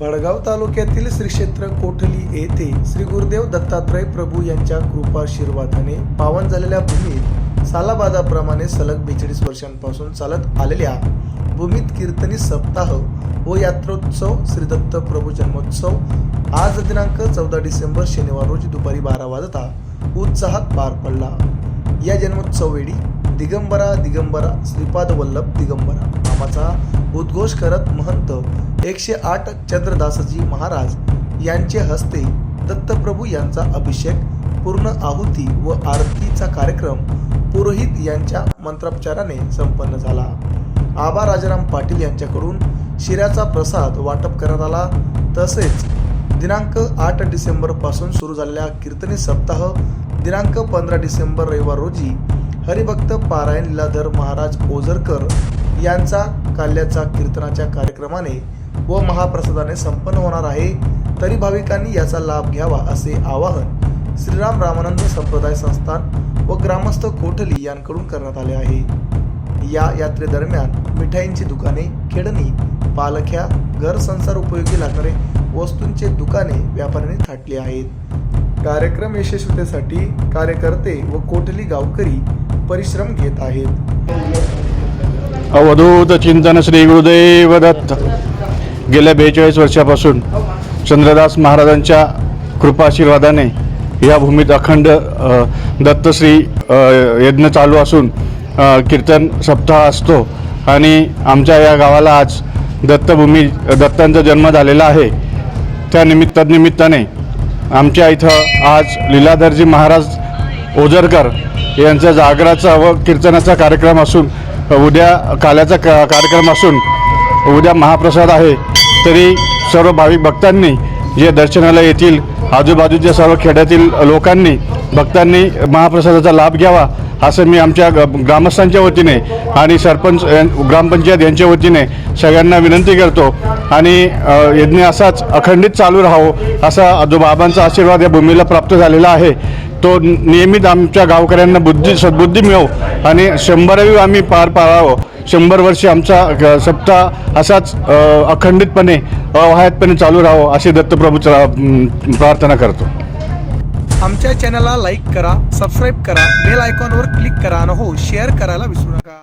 भडगाव तालुक्यातील श्री क्षेत्र कोठली येथे श्री गुरुदेव दत्तात्रय प्रभू यांच्या कृपाशीर्वादाने पावन झालेल्या भूमीत सालाबादाप्रमाणे सलग बेचाळीस वर्षांपासून चालत आलेल्या भूमीत कीर्तनी सप्ताह व यात्रोत्सव श्री दत्त प्रभू जन्मोत्सव आज दिनांक चौदा डिसेंबर शनिवार रोजी दुपारी बारा वाजता उत्साहात पार पडला. या जन्मोत्सव वेळी दिगंबरा दिगंबरा श्रीपाद वल्लभ दिगंबरा नामाचा उद्घोष करत महंत एकशे आठ चंद्रदासजी महाराज यांचे हस्ते दत्तप्रभू यांचा अभिषेक पूर्ण आहुती व आरतीचा कार्यक्रम पुरोहित यांच्या मंत्रोपचाराने संपन्न झाला. आबा राजाराम पाटील यांच्याकडून शिऱ्याचा प्रसाद वाटप करण्यात आला. तसेच दिनांक आठ डिसेंबरपासून सुरू झालेल्या कीर्तनी सप्ताह दिनांक पंधरा डिसेंबर रविवार रोजी हरिभक्त पारायण लीलाधर महाराज ओझरकर यांचा काल्याचा कीर्तनाच्या कार्यक्रमाने व महाप्रसादाने संपन्न होणार आहे. तरी भाविकांनी याचा लाभ घ्यावा असे आवाहन श्रीराम रामानंद संप्रदाय संस्थान व ग्रामस्थ कोठली यांकडून करण्यात आले आहे. या यात्रेदरम्यान मिठाईंची दुकाने खेडणी पालख्या घर संसार उपयोगी लागणारे वस्तूंचे दुकाने व्यापाऱ्यांनी थाटली आहेत. कार्यक्रम यशस्वीतेसाठी कार्यकर्ते व कोठली गावकरी परिश्रम घेत आहेत. अवधूत चिंतन श्री गुरुदेव दत्त. गेल्या बेचाळीस वर्षापासून चंद्रदास महाराजांच्या कृपाशीर्वादाने या भूमीत अखंड दत्तश्री यज्ञ चालू असून कीर्तन सप्ताह असतो. आणि आमच्या या गावाला आज दत्तभूमी दत्तांचा जन्म झालेला आहे. त्या निमित्त निमित्ताने आमच्या इथं आज लीलाधरजी महाराज ओझरकर यांचा जागराचा व कीर्तनाचा कार्यक्रम असून उद्या काल्याचा का कार्यक्रम असून उद्या महाप्रसाद आहे. तरी सर्व भाविक भक्तांनी जे दर्शनाला येतील आजूबाजूच्या सर्व खेड्यातील लोकांनी भक्तांनी महाप्रसादाचा लाभ घ्यावा असं मी आमच्या ग- ग्रामस्थांच्या वतीने आणि सरपंच ग्रामपंचायत यांच्या वतीने सगळ्यांना विनंती करतो. आणि यज्ञ असाच अखंडित चालू राहावं असा जो बाबांचा आशीर्वाद या भूमीला प्राप्त झालेला आहे. तो नियमित आमच्या गावकऱ्यांना बुद्धी सद्बुद्धी मिळो आणि शंभरावी आम्ही पार पाडावं शंभर वर्षे आमचा सप्ताह असाच अखंडितपणे अवाहतपणे चालू राहावं अशी दत्तप्रभूचा प्रार्थना करतो. आमच्या चॅनलला लाईक करा सबस्क्राईब करा बेल आयकॉनवर क्लिक करा आणि हो शेअर करायला विसरू नका.